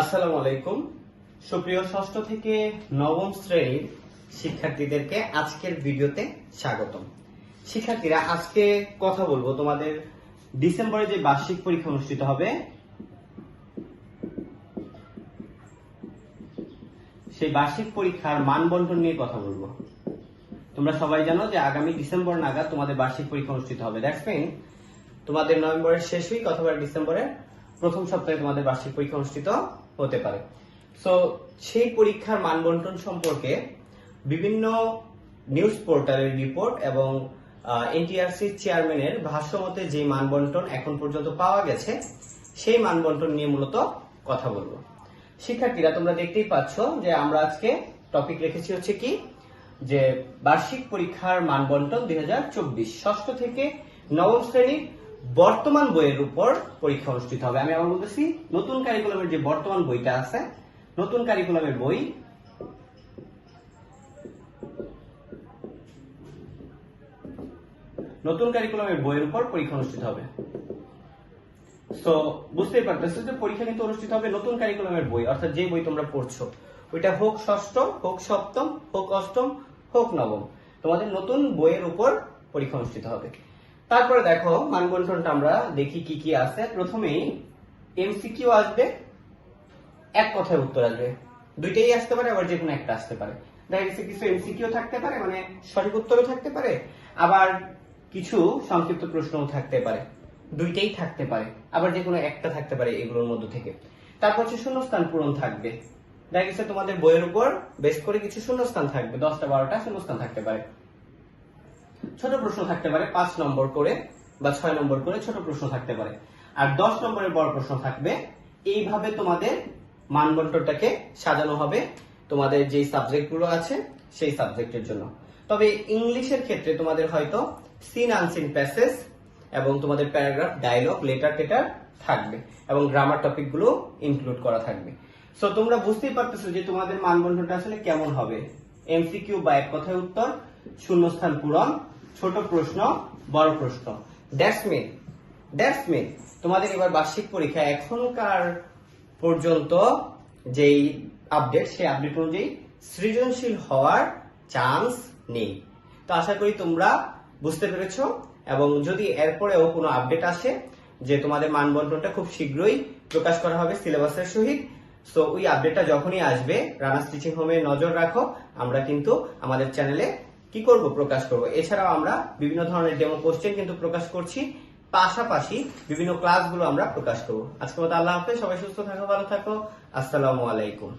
আসসালামু আলাইকুম। সুপ্রিয় ষষ্ঠ থেকে নবম শ্রেণির শিক্ষার্থীদেরকে আজকের ভিডিওতে স্বাগতম। শিক্ষার্থীরা, আজকে কথা বলব তোমাদের ডিসেম্বরে যে বার্ষিক পরীক্ষা অনুষ্ঠিত হবে, সেই বার্ষিক পরীক্ষার মান বন্টন নিয়ে কথা বলব। তোমরা সবাই জানো যে আগামী ডিসেম্বর নাগাদ তোমাদের বার্ষিক পরীক্ষা অনুষ্ঠিত হবে। মিন তোমাদের নভেম্বরের শেষ উইক অথবা ডিসেম্বরের প্রথম সপ্তাহে তোমাদের বার্ষিক পরীক্ষা অনুষ্ঠিত হতে পারে। সো সেই পরীক্ষার মান বন্টন সম্পর্কে বিভিন্ন নিউজ পোর্টালের রিপোর্ট এবং এনটিআরসি চেয়ারম্যানের ভাষ্যমতে যে মান বন্টন এখন পর্যন্ত পাওয়া গেছে, সেই মান বন্টন নিয়ে মূলত কথা বলব। শিক্ষার্থীরা, তোমরা দেখতেই পাচ্ছ যে আমরা আজকে টপিক রেখেছি হচ্ছে কি? যে বার্ষিক পরীক্ষার মান বন্টন দুই ষষ্ঠ থেকে নবম শ্রেণির বর্তমান বইয়ের উপর পরীক্ষা অনুষ্ঠিত হবে। আমি আবার বলতেছি, নতুন কারিকুলামের যে বর্তমান বইটা আছে, নতুন কারিকুলামের বই নতুন কারিকুলামের বইয়ের উপর পরীক্ষা অনুষ্ঠিত হবে। সো বুঝতেই পারতেছো যে পরীক্ষা কিন্তু অনুষ্ঠিত হবে নতুন কারিকুলামের বই, অর্থাৎ যে বই তোমরা পড়ছো। ওইটা হোক ষষ্ঠ হোক সপ্তম, হোক অষ্টম, হোক নবম। তোমাদের নতুন বইয়ের উপর পরীক্ষা অনুষ্ঠিত হবে। তারপরে দেখো মানবন্টনটা আমরা দেখি কি কি আছে। প্রথমেই এমসিকিউ আসবে, এক কথায় উত্তর আসবে। দুইটাই আসতে পারে, আবার যে কোনো একটা আসতে পারে। দেখা গেছে কিছু এমসিকিউ থাকতে পারে মানে সঠিক উত্তরও থাকতে পারে, আবার কিছু সংক্ষিপ্ত প্রশ্নও থাকতে পারে। দুইটাই থাকতে পারে, আবার যে কোনো একটা থাকতে পারে এগুলোর মধ্যে থেকে। তারপর হচ্ছে শূন্যস্থান পূরণ থাকবে। দেখা গেছে তোমাদের বইয়ের উপর বেশ করে কিছু শূন্যস্থান থাকবে, দশটা, বারোটা শূন্যস্থান থাকতে পারে। ছোট প্রশ্ন থাকতে পারে, পাঁচ নম্বর করে বা ছয় নম্বর করে ছোট প্রশ্ন থাকতে পারে। আর দশ নম্বরের বড় প্রশ্ন থাকবে, এইভাবে তোমাদের মানবন্টনটাকে সাজানো হবে, তোমাদের যেই সাবজেক্টগুলো আছে সেই সাবজেক্টের জন্য। তবে ইংলিশের ক্ষেত্রে তোমাদের হয়তো সিন আনসিন প্যাসেজ এবং তোমাদের প্যারাগ্রাফ ডায়লগ লেটার টেটার থাকবে এবং গ্রামার টপিকগুলো ইনক্লুড করা থাকবে। সো তোমরা বুঝতেই পারতেছো যে তোমাদের মানবন্ধনটা আসলে কেমন হবে। এমসিকিউ বা এক কথায় উত্তর, শূন্যস্থান পূরণ ছোট প্রশ্ন, বড় প্রশ্ন। দ্যাটস মিন দ্যাটস মিন তোমাদের এবার বার্ষিক পরীক্ষা এখনকার পর্যন্ত যেই আপডেট সেই আপডেট অনুযায়ী সৃজনশীল হওয়ার চান্স নেই। তো আশা করি তোমরা বুঝতে পেরেছ এবং যদি এরপরেও কোনো আপডেট আসে যে তোমাদের মানবন্টনটা খুব শীঘ্রই প্রকাশ করা হবে সিলেবাসের সহিত সো ওই আপডেটটা যখনই আসবে রানা স্টিচিং হোমে নজর রাখো। আমরা কিন্তু আমাদের চ্যানেলে কি করব? প্রকাশ করব। এছাড়াও আমরা বিভিন্ন ধরনের ডেমো কোশ্চেন কিন্তু প্রকাশ করছি। পাশাপাশি বিভিন্ন ক্লাসগুলো আমরা প্রকাশ করব। আজকে মতো আল্লাহ হাফেজ। সবাই সুস্থ থাকো, ভালো থাকো। আসসালামু আলাইকুম।